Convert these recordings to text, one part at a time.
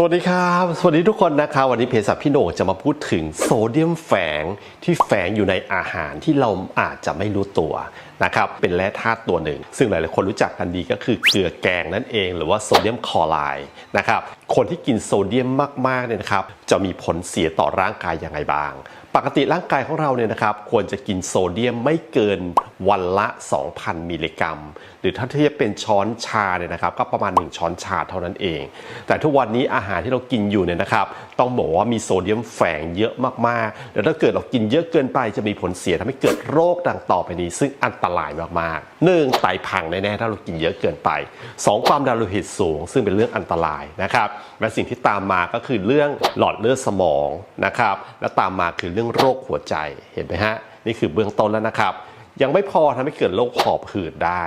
สวัสดีครับ สวัสดีทุกคนนะครับวันนี้เพจสับพี่โหน่งจะมาพูดถึงโซเดียมแฝงที่แฝงอยู่ในอาหารที่เราอาจจะไม่รู้ตัวนะครับ เป็นแร่ธาตุตัวหนึ่ง ซึ่งหลายๆคนรู้จักกันดีก็คือเกลือแกงนั่นเอง หรือว่าโซเดียมคลอไรด์นะครับ คนที่กินโซเดียมมากๆเนี่ยนะครับ จะมีผลเสียต่อร่างกายอย่างไรบ้างปกติร่างกายของเราเนี่ยนะครับควรจะกินโซเดียมไม่เกินวันละ 2,000 มิลลิกรัม หรือถ้าเทียบเป็นช้อนชาเนี่ยนะครับก็ประมาณ 1 ช้อนชาเท่านั้นเอง แต่ทุกวันนี้อาหารที่เรากินอยู่เนี่ยนะครับต้องบอกว่ามีโซเดียมแฝงเยอะมากๆแล้วถ้าเกิดเรากินเยอะเกินไปจะมีผลเสียทำให้เกิดโรคดังต่อไปนี้ ซึ่งอันตรายมากๆหนึ่งไตพังแน่ๆถ้าเรากินเยอะเกินไปสองความดันโลหิตสูง ซึ่งเป็นเรื่องอันตรายนะครับและสิ่งที่ตามมาก็คือเรื่องหลอดเลือดสมองนะครับและตามมาคือรื่องโรคหัวใจเห็นไหมฮะนี่คือเบื้องต้นแล้วนะครับ ยังไม่พอทำให้เกิดโรคหอบหืดได้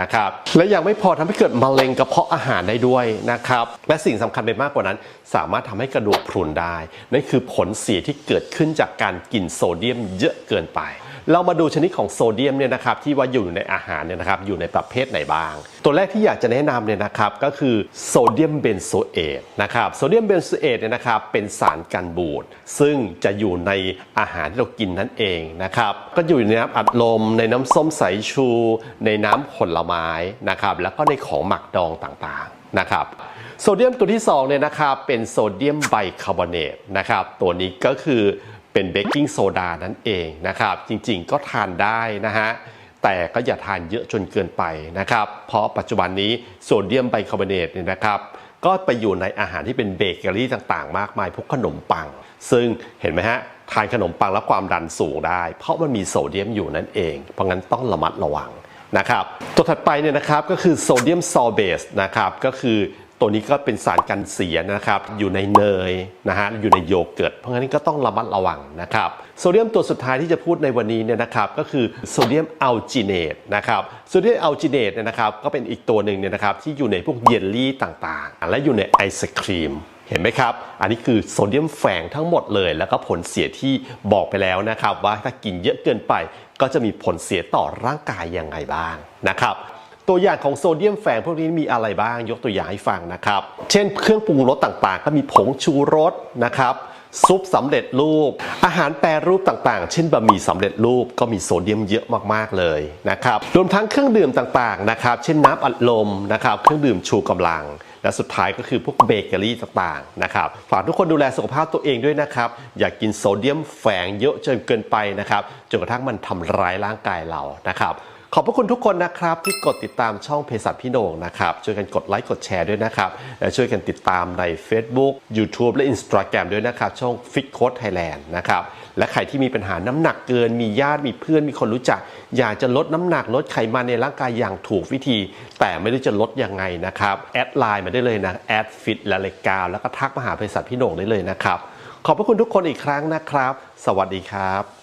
นะครับและยังไม่พอทำให้เกิดมะเร็งกระเพาะอาหารได้ด้วยนะครับและสิ่งสำคัญไปมากกว่านั้น สามารถทำให้กระดูกพรุนได้นั่นคือผลเสียที่เกิดขึ้นจากการกินโซเดียมเยอะเกินไป เรามาดูชนิดของโซเดียมเนี่ยนะครับที่ว่าอยู่ในอาหารเนี่ยนะครับอยู่ในประเภทไหนบ้าง ตัวแรกที่อยากจะแนะนำเนี่ยนะครับก็คือโซเดียมเบนโซเอตนะครับโซเดียมเบนโซเอตเนี่ยนะครับเป็นสารกันบูดซึ่งจะอยู่ในอาหารที่เรากินนั่นเองนะครับก็อยู่ในน้ำอัดลม ในน้ำส้มสายชู ในน้ำผลไม้นะครับแล้วก็ในของหมักดองต่างๆนะครับโซเดียมตัวที่2เนี่ยนะครับเป็นโซเดียมไบคาร์บอเนตนะครับตัวนี้ก็คือ เป็นเบกกิ้งโซดานั่นเองนะครับ จริงๆก็ทานได้นะฮะ แต่ก็อย่าทานเยอะจนเกินไปนะครับ เพราะปัจจุบันนี้โซเดียมไบคาร์บอเนตเนี่ยนะครับ ก็ไปอยู่ในอาหารที่เป็นเบเกอรี่ต่างๆ มากมายพวกขนมปัง ซึ่งเห็นไหมฮะทานขนมปังแล้วความดันสูงได้ เพราะมันมีโซเดียมอยู่นั่นเอง เพราะงั้นต้องระมัดระวังนะครับ ตัวถัดไปเนี่ยนะครับก็คือโซเดียมซอเบสนะครับก็คือ ตัวนี้ก็เป็นสารกันเสียนะครับ อยู่ในเนยนะฮะอยู่ในโยเกิร์ตเพราะงั้นก็ต้องระมัดระวังนะครับโซเดียมตัวสุดท้ายที่จะพูดในวันนี้เนี่ยนะครับก็คือโซเดียมอัลจิเนตนะครับโซเดียมอัลจิเนตเนี่ยนะครับก็เป็นอีกตัวหนึ่งเนี่ยนะครับที่อยู่ในพวกเยลลี่ต่างๆ และอยู่ในไอศครีมเห็นไหมครับ อันนี้คือโซเดียมแฝงทั้งหมดเลย แล้วก็ผลเสียที่บอกไปแล้วนะครับ ว่าถ้ากินเยอะเกินไปก็จะมีผลเสียต่อร่างกายยังไงบ้างนะครับ ตัวอย่างของโซเดียมแฝงพวกนี้มีอะไรบ้างยกตัวอย่างให้ฟังนะครับ เช่นเครื่องปรุงรสต่างๆ ก็มีผงชูรสนะครับซุปสำเร็จรูป อาหารแปรรูปต่างๆ เช่นบะหมี่สำเร็จรูปก็มีโซเดียมเยอะมากๆเลยนะครับรวมทั้งเครื่องดื่มต่างๆนะครับ เช่นน้ำอัดลมนะครับ เครื่องดื่มชูกำลัง และสุดท้ายก็คือพวกเบเกอรี่ต่างๆนะครับฝากทุกคนดูแลสุขภาพตัวเองด้วยนะครับ อย่ากกินโซเดียมแฝงเยอะจนเกินไปนะครับจนกระทั่งมันทำร้ายร่างกายเรานะครับ ขอบพระคุณทุกคนนะครับที่กดติดตามช่องเพจสัตว์พี่โหน่งนะครับช่วยกันกดไลค์กดแชร์ด้วยนะครับและช่วยกันติดตามใน Facebook YouTube และ Instagram ด้วยนะครับช่อง Fit Code Thailand นะครับและใครที่มีปัญหาน้ำหนักเกิน มีญาติมีเพื่อนมีคนรู้จัก อยากจะลดน้ำหนักลดไขมันในร่างกายอย่างถูกวิธี แต่ไม่รู้จะลดยังไงนะครับแอดไลน์มาได้เลยนะแอดฟิตและเลกาวแล้วก็ทักมาหาเพจสัตว์พี่โหน่งได้เลยนะครับขอบพระคุณทุกคนอีกครั้งนะครับ สวัสดีครับ